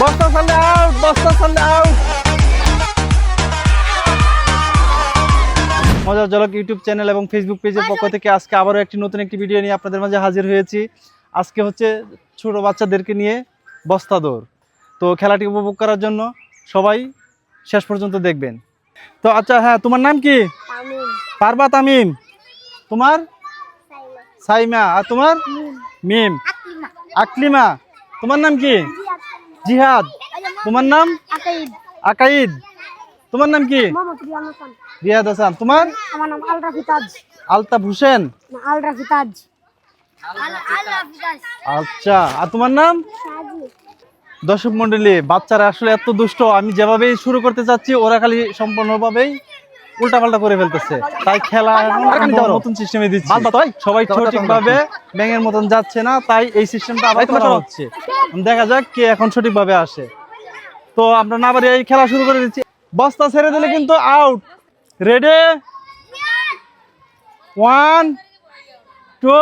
বস্তা সালে আউট বস্তা সালে আউট মজার জলক ইউটিউব চ্যানেল এবং ফেসবুক পেজের পক্ষ থেকে আজকে আবারও একটি নতুন একটি ভিডিও নিয়ে আপনাদের মাঝে হাজির হয়েছি। আজকে হচ্ছে ছোট বাচ্চাদেরকে নিয়ে বস্তা দৌড়। তো খেলাটি উপভোগ করার জন্য সবাই শেষ পর্যন্ত দেখবেন। তো আচ্ছা হ্যাঁ তোমার নাম কি? আমিন পারবা তামিম? তোমার? সাইমা। আর তোমার? মিম। আকলিমা। তোমার নাম কি? জিহাদ। তোমার নাম? আকাইদ। আকাইদ তোমার নাম কি? রিয়াদ হাসান। তোমার? আমার নাম আল রাফিতাজ আলতাফ হোসেন। না আল রাফিতাজ আল রাফিতাজ আচ্ছা আর তোমার নাম? দর্শক মন্ডলী বাচ্চারা আসলে এত দুষ্ট আমি যেভাবে শুরু করতে চাচ্ছি ওরা খালি সম্পূর্ণভাবেই উল্টাপাল্টা করে ফেলতেছে। তাই খেলা নতুন সিস্টেমে দিচ্ছি। সবাই সঠিকভাবে ব্যাঙের মতন যাচ্ছে না তাই এই সিস্টেমটা আবার হচ্ছে। দেখা যাক কে এখন সঠিকভাবে আসে তো আমরা না বাড়ি এই খেলা শুরু করে দিচ্ছি বস্তা ছেড়ে দিলে কিন্তু আউট রেডি ওয়ান টু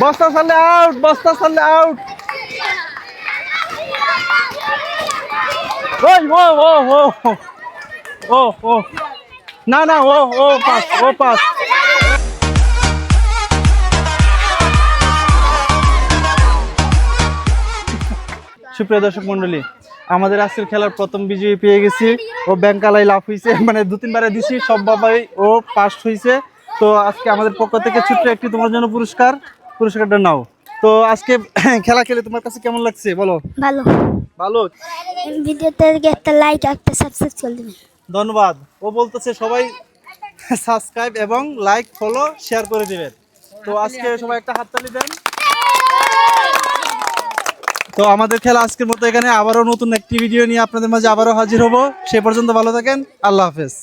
বস্তা ছাড়লে আউট বস্তা ছাড়লে আউট ও ও ও ও ও না না ও ও পাস ও পাস সুপ্রিয় দর্শক মন্ডলী আমাদের আজকের খেলার প্রথম বিজয়ী পেয়ে গেছি। ও ব্যাংকালাই লাভ হয়েছে মানে দু তিনবারে দিছি সব বাবাই ও পাস হয়েছে তো আজকে আমাদের পক্ষ থেকে ছোট্ট একটি তোমার জন্য পুরস্কার। পুরস্কারটা নাও। তো আজকে খেলা খেলে তোমার কাছে কেমন লাগছে বলো? ভালো। ভালো? ভিডিওতে একটা লাইক একটা সাবস্ক্রাইব করে দিবেন। ধন্যবাদ। ও বলতেছে সবাই সাবস্ক্রাইব এবং লাইক ফলো শেয়ার করে দিবেন। তো আজকে সবাই একটা হাততালি দেন। তো আমাদের খেলা আজকের মতো এখানে। আবারও নতুন একটি ভিডিও নিয়ে আপনাদের মাঝে আবারও হাজির হব। সে পর্যন্ত ভালো থাকেন। আল্লাহ হাফেজ।